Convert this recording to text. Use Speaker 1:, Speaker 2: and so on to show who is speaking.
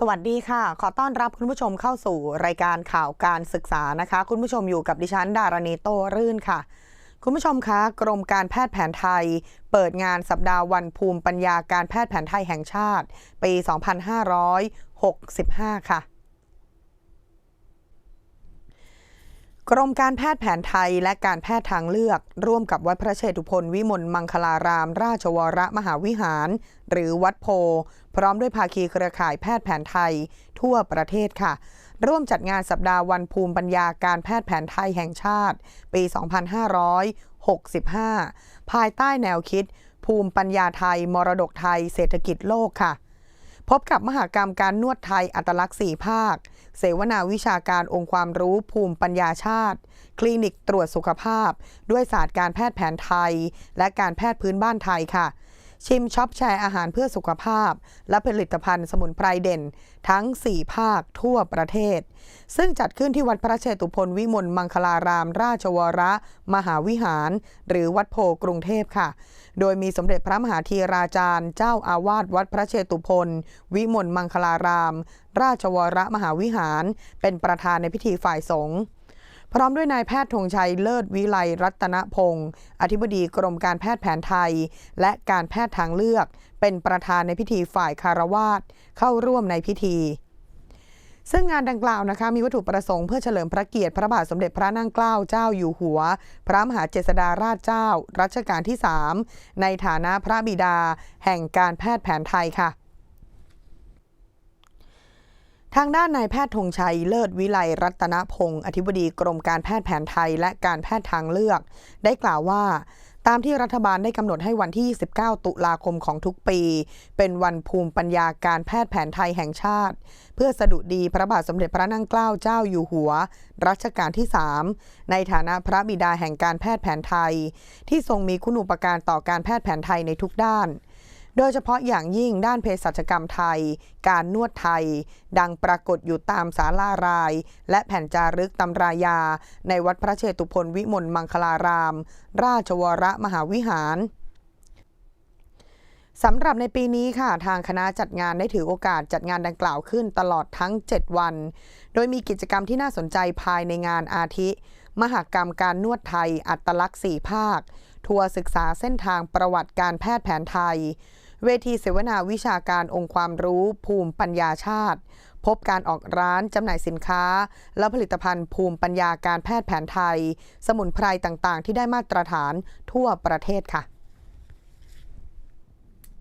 Speaker 1: สวัสดีค่ะ ขอต้อนรับคุณผู้ชมเข้าสู่รายการข่าวการศึกษานะคะ คุณผู้ชมอยู่กับดิฉันดารณีโตรื่นค่ะ คุณผู้ชมคะกรมการแพทย์แผนไทย เปิดงานสัปดาห์วันภูมิปัญญาการแพทย์แผนไทยแห่งชาติ ปี 2565 ค่ะ กรมการแพทย์แผนไทยและการแพทย์ทางเลือก ร่วมกับวัดพระเชตุพนวิมลมังคลาราม ราชวรมหาวิหาร หรือวัดโพ พร้อมด้วยภาคีเครือข่ายแพทย์แผนไทย ทั่วประเทศค่ะ ร่วมจัดงานสัปดาห์วันภูมิปัญญาการแพทย์แผนไทยแห่งชาติ ปี 2565 ภายใต้แนวคิด ภูมิปัญญาไทย มรดกไทย เศรษฐกิจโลกค่ะ พบกับมหากรรมการนวดไทยอัตลักษณ์ 4 ภาค เสวนาวิชาการองค์ความรู้ภูมิปัญญาชาติ คลินิกตรวจสุขภาพ ด้วยศาสตร์การแพทย์แผนไทย และการแพทย์พื้นบ้านไทยค่ะ ชิมช็อปแชร์อาหารเพื่อสุขภาพ และผลิตภัณฑ์สมุนไพรเด่น ทั้ง 4 ภาคทั่วประเทศ ซึ่งจัดขึ้นที่วัดพระเชตุพนวิมลมังคลาราม ราชวรมหาวิหาร หรือวัดโพกรุงเทพค่ะ โดยมีสมเด็จพระมหาธีราจารย์ เจ้าอาวาสวัดพระเชตุพนวิมลมังคลาราม ราชวรมหาวิหาร เป็นประธานในพิธีฝ่ายสงฆ์ พร้อมด้วยนายแพทย์ธงชัยเลิศวิไลรัตนพงศ์อธิบดีกรมการแพทย์แผนไทย และการแพทย์ทางเลือก เป็นประธานในพิธีฝ่ายคารวาสเข้าร่วมในพิธีซึ่งงานดังกล่าวนะคะมีวัตถุประสงค์เพื่อเฉลิมพระเกียรติพระบาทสมเด็จพระนั่งเกล้าเจ้าอยู่หัว พระมหาเจษฎาราชเจ้า รัชกาลที่ 3 ในฐานะพระบิดา แห่งการแพทย์แผนไทยค่ะ ทางด้านนายแพทย์ธงชัยเลิศวิไลรัตนพงศ์อธิบดีกรมการแพทย์แผนไทยและการแพทย์ทางเลือก ได้กล่าวว่า ตามที่รัฐบาลได้กำหนดให้วันที่ 29 ตุลาคมของทุกปี เป็นวันภูมิปัญญาการแพทย์แผนไทยแห่งชาติ เพื่อสดุดีพระบาทสมเด็จพระนั่งเกล้าเจ้าอยู่หัว รัชกาลที่ 3 ในฐานะพระบิดาแห่งการแพทย์แผนไทย ที่ทรงมีคุณูปการต่อการแพทย์แผนไทยในทุกด้าน โดยเฉพาะอย่างยิ่งด้านเภสัชกรรมไทย การนวดไทย ดังปรากฏอยู่ตามศาลาราย และแผ่นจารึกตำรายา ในวัดพระเชตุพนวิมลมังคลาราม ราชวรมหาวิหารสำหรับในปีนี้ค่ะ ทางคณะจัดงานได้ถือโอกาสจัดงานดังกล่าวขึ้นตลอดทั้ง 7 วัน โดยมีกิจกรรมที่น่าสนใจภายในงานอาทิ มหากรรมการนวดไทย อัตลักษณ์4ภาค ทัวร์ศึกษาเส้นทางประวัติการแพทย์แผนไทย เวทีเสวนาวิชาการองค์ความรู้ภูมิปัญญาชาติ พบการออกร้านจำหน่ายสินค้า และผลิตภัณฑ์ภูมิปัญญาการแพทย์แผนไทย สมุนไพรต่างๆ ที่ได้มาตรฐานทั่วประเทศค่ะ